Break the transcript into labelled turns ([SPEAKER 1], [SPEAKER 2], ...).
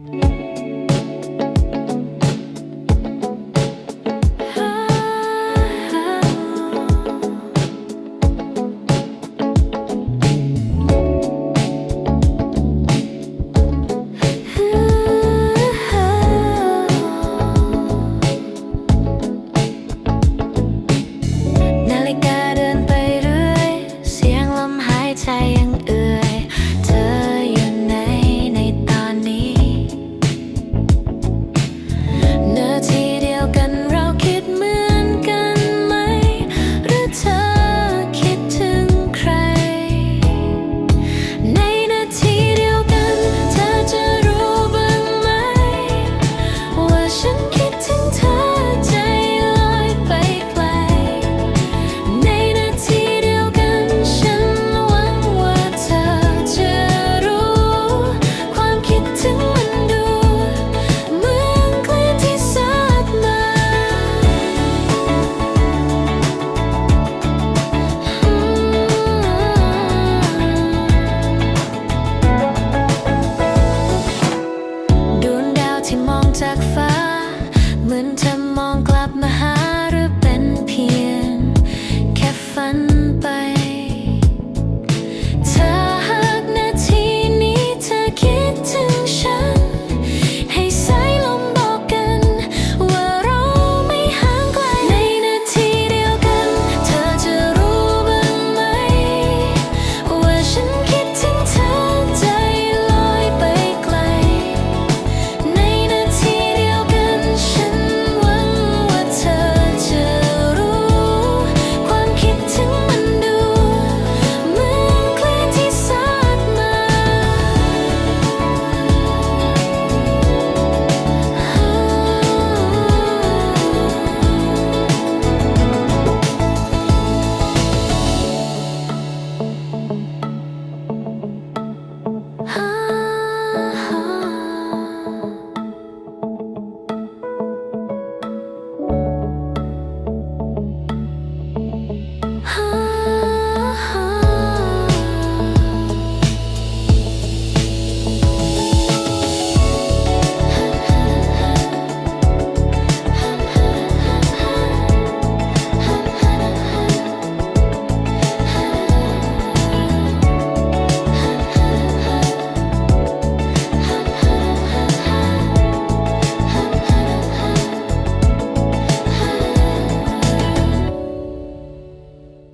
[SPEAKER 1] Thank you. ที่มองจากฟ้า เหมือนเธอมองกลับมาหา